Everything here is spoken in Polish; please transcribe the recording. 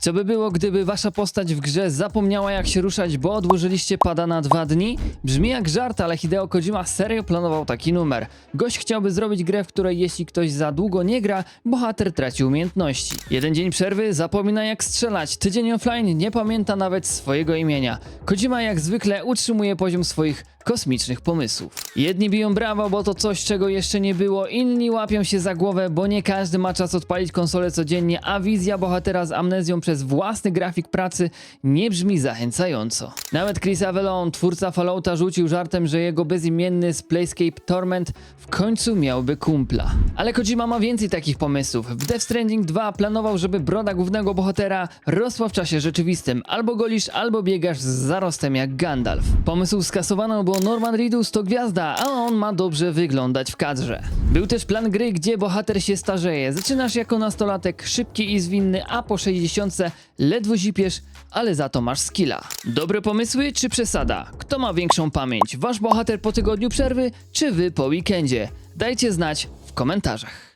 Co by było, gdyby wasza postać w grze zapomniała jak się ruszać, bo odłożyliście pada na dwa dni? Brzmi jak żart, ale Hideo Kojima serio planował taki numer. Gość chciałby zrobić grę, w której jeśli ktoś za długo nie gra, bohater traci umiejętności. Jeden dzień przerwy, zapomina jak strzelać, tydzień offline, nie pamięta nawet swojego imienia. Kojima jak zwykle utrzymuje poziom swoich kosmicznych pomysłów. Jedni biją brawo, bo to coś, czego jeszcze nie było, inni łapią się za głowę, bo nie każdy ma czas odpalić konsolę codziennie, a wizja bohatera z amnezją przez własny grafik pracy nie brzmi zachęcająco. Nawet Chris Avellone, twórca Fallouta, rzucił żartem, że jego bezimienny z Playscape Torment w końcu miałby kumpla. Ale Kojima ma więcej takich pomysłów. W Death Stranding 2 planował, żeby broda głównego bohatera rosła w czasie rzeczywistym. Albo golisz, albo biegasz z zarostem jak Gandalf. Pomysł skasowano, bo Norman Reedus to gwiazda, a on ma dobrze wyglądać w kadrze. Był też plan gry, gdzie bohater się starzeje. Zaczynasz jako nastolatek, szybki i zwinny, a po 60 ledwo zipiesz, ale za to masz skilla. Dobre pomysły czy przesada? Kto ma większą pamięć? Wasz bohater po tygodniu przerwy, czy wy po weekendzie? Dajcie znać w komentarzach.